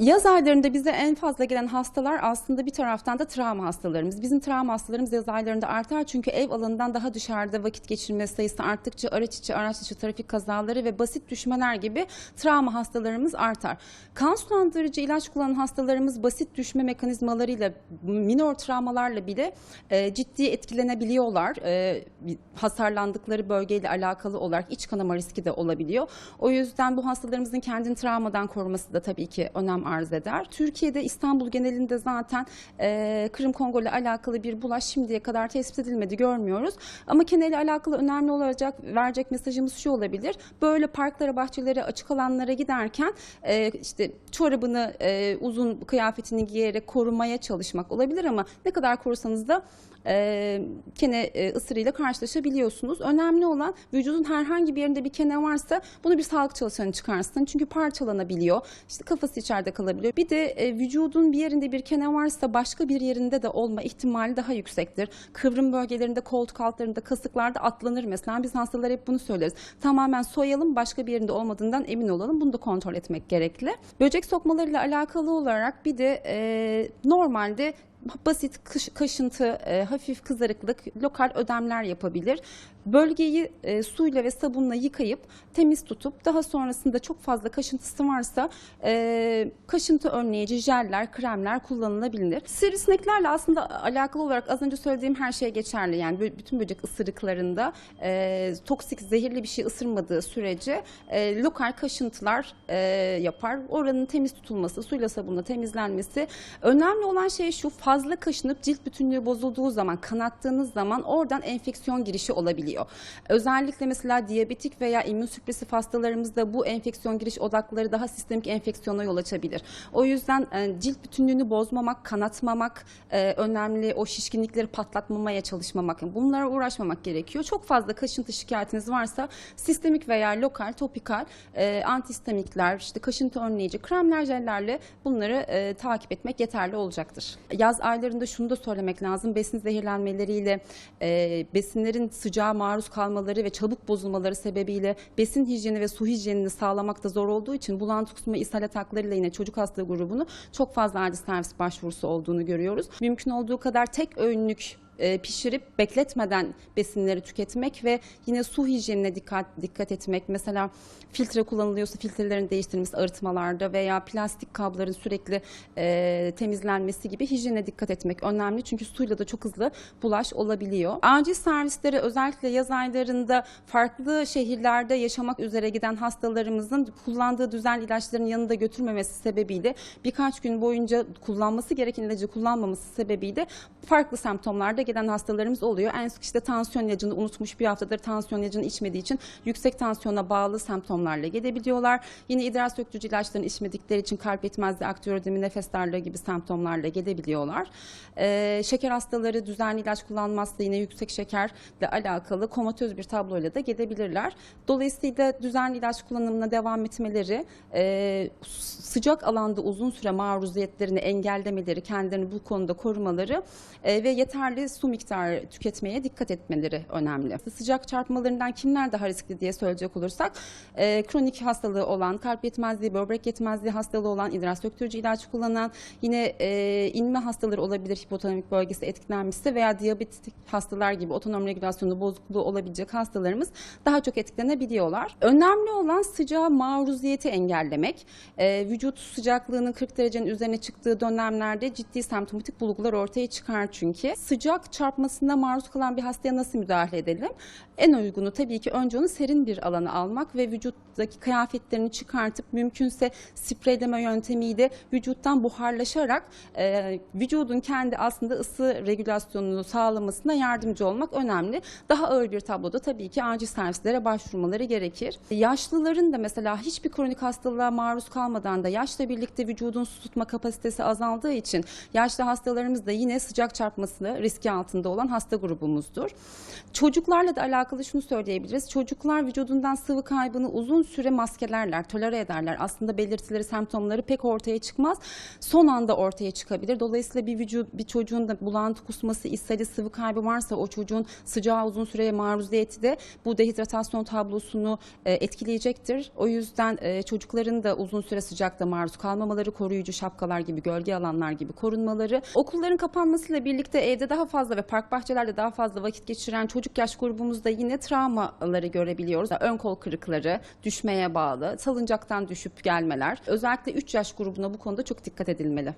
Yaz aylarında bize en fazla gelen hastalar aslında bir taraftan da travma hastalarımız. Bizim travma hastalarımız yaz aylarında artar çünkü ev alanından daha dışarıda vakit geçirme sayısı arttıkça araç içi, araç dışı trafik kazaları ve basit düşmeler gibi travma hastalarımız artar. Kan sulandırıcı ilaç kullanan hastalarımız basit düşme mekanizmalarıyla, minor travmalarla bile e, ciddi etkilenebiliyorlar. E, hasarlandıkları bölgeyle alakalı olarak iç kanama riski de olabiliyor. O yüzden bu hastalarımızın kendini travmadan koruması da tabii ki önem arz eder. Türkiye'de İstanbul genelinde zaten e, Kırım Kongo ile alakalı bir bulaş şimdiye kadar tespit edilmedi görmüyoruz. Ama kene ile alakalı önemli olacak verecek mesajımız şu olabilir. Böyle parklara, bahçelere, açık alanlara giderken e, işte çorabını, e, uzun kıyafetini giyerek korumaya çalışmak olabilir ama ne kadar korusanız da e, kene e, ısırıyla karşılaşabiliyorsunuz. Önemli olan vücudun herhangi bir yerinde bir kene varsa bunu bir sağlık çalışanı çıkarsın. Çünkü parçalanabiliyor. İşte kafası içeride kalabiliyor. Bir de e, vücudun bir yerinde bir kene varsa başka bir yerinde de olma ihtimali daha yüksektir. Kıvrım bölgelerinde, koltuk altlarında, kasıklarda atlanır mesela. Biz hastalara hep bunu söyleriz. Tamamen soyalım, başka bir yerinde olmadığından emin olalım. Bunu da kontrol etmek gerekli. Böcek sokmalarıyla alakalı olarak bir de e, normalde basit kış- kaşıntı, e, hafif kızarıklık, lokal ödemler yapabilir. Bölgeyi e, suyla ve sabunla yıkayıp temiz tutup daha sonrasında çok fazla kaşıntısı varsa e, kaşıntı önleyici jeller, kremler kullanılabilir. Sivrisineklerle aslında alakalı olarak az önce söylediğim her şey geçerli. Yani bütün böcek ısırıklarında e, toksik, zehirli bir şey ısırmadığı sürece e, lokal kaşıntılar e, yapar. Oranın temiz tutulması, suyla sabunla temizlenmesi. Önemli olan şey şu fazla kaşınıp cilt bütünlüğü bozulduğu zaman, kanattığınız zaman oradan enfeksiyon girişi olabiliyor. Özellikle mesela diyabetik veya immünsüpresif hastalarımızda bu enfeksiyon giriş odakları daha sistemik enfeksiyona yol açabilir. O yüzden e, cilt bütünlüğünü bozmamak, kanatmamak e, önemli. O şişkinlikleri patlatmamaya çalışmamak, bunlara uğraşmamak gerekiyor. Çok fazla kaşıntı şikayetiniz varsa sistemik veya lokal, topikal e, antihistamikler, işte kaşıntı önleyici kremler, jellerle bunları e, takip etmek yeterli olacaktır. Yaz aylarında şunu da söylemek lazım. Besin zehirlenmeleriyle e, besinlerin sıcağa maruz kalmaları ve çabuk bozulmaları sebebiyle besin hijyeni ve su hijyenini sağlamakta zor olduğu için bulantı kusma ishal ataklarıyla yine çocuk hastalığı grubunu çok fazla acil servis başvurusu olduğunu görüyoruz. Mümkün olduğu kadar tek öğünlük e, pişirip bekletmeden besinleri tüketmek ve yine su hijyenine dikkat dikkat etmek. Mesela filtre kullanılıyorsa filtrelerin değiştirilmesi arıtmalarda veya plastik kabların sürekli e, temizlenmesi gibi hijyene dikkat etmek önemli. Çünkü suyla da çok hızlı bulaş olabiliyor. Acil servislere özellikle yaz aylarında farklı şehirlerde yaşamak üzere giden hastalarımızın kullandığı düzenli ilaçların yanında götürmemesi sebebiyle birkaç gün boyunca kullanması gereken ilacı kullanmaması sebebiyle farklı semptomlarda gelen hastalarımız oluyor. En sık işte tansiyon ilacını unutmuş bir haftadır tansiyon ilacını içmediği için yüksek tansiyona bağlı semptomlarla gelebiliyorlar. Yine idrar söktürücü ilaçlarını içmedikleri için kalp yetmezliği, aktiyoridemi, nefes darlığı gibi semptomlarla gelebiliyorlar. Ee, şeker hastaları düzenli ilaç kullanmazsa yine yüksek şekerle alakalı komatöz bir tabloyla da gelebilirler. Dolayısıyla düzenli ilaç kullanımına devam etmeleri, e, sıcak alanda uzun süre maruziyetlerini engellemeleri, kendilerini bu konuda korumaları e, ve yeterli su miktarı tüketmeye dikkat etmeleri önemli. Sıcak çarpmalarından kimler daha riskli diye söyleyecek olursak, e, kronik hastalığı olan, kalp yetmezliği, böbrek yetmezliği hastalığı olan, idrar söktürücü ilaç kullanan, yine e, inme hastaları olabilir hipotalamik bölgesi etkilenmişse veya diyabetik hastalar gibi otonom regülasyonu bozukluğu olabilecek hastalarımız daha çok etkilenebiliyorlar. Önemli olan sıcağa maruziyeti engellemek. E, vücut sıcaklığının 40 derecenin üzerine çıktığı dönemlerde ciddi semptomatik bulgular ortaya çıkar çünkü. Sıcak çarpmasına maruz kalan bir hastaya nasıl müdahale edelim? En uygunu tabii ki önce onu serin bir alana almak ve vücuttaki kıyafetlerini çıkartıp mümkünse spreyleme yöntemiyle vücuttan buharlaşarak e, vücudun kendi aslında ısı regülasyonunu sağlamasına yardımcı olmak önemli. Daha ağır bir tabloda tabii ki acil servislere başvurmaları gerekir. Yaşlıların da mesela hiçbir kronik hastalığa maruz kalmadan da yaşla birlikte vücudun su tutma kapasitesi azaldığı için yaşlı hastalarımız da yine sıcak çarpmasını riski altında olan hasta grubumuzdur. Çocuklarla da alakalı şunu söyleyebiliriz. Çocuklar vücudundan sıvı kaybını uzun süre maskelerler, tolere ederler. Aslında belirtileri, semptomları pek ortaya çıkmaz. Son anda ortaya çıkabilir. Dolayısıyla bir vücut bir çocuğun da bulantı kusması, ishali, sıvı kaybı varsa o çocuğun sıcağa uzun süreye maruziyeti de bu dehidratasyon tablosunu e, etkileyecektir. O yüzden e, çocukların da uzun süre sıcakta maruz kalmamaları, koruyucu şapkalar gibi, gölge alanlar gibi korunmaları. Okulların kapanmasıyla birlikte evde daha fazla ve park bahçelerde daha fazla vakit geçiren çocuk yaş grubumuzda yine travmaları görebiliyoruz. Yani ön kol kırıkları, düşmeye bağlı, salıncaktan düşüp gelmeler. Özellikle 3 yaş grubuna bu konuda çok dikkat edilmeli.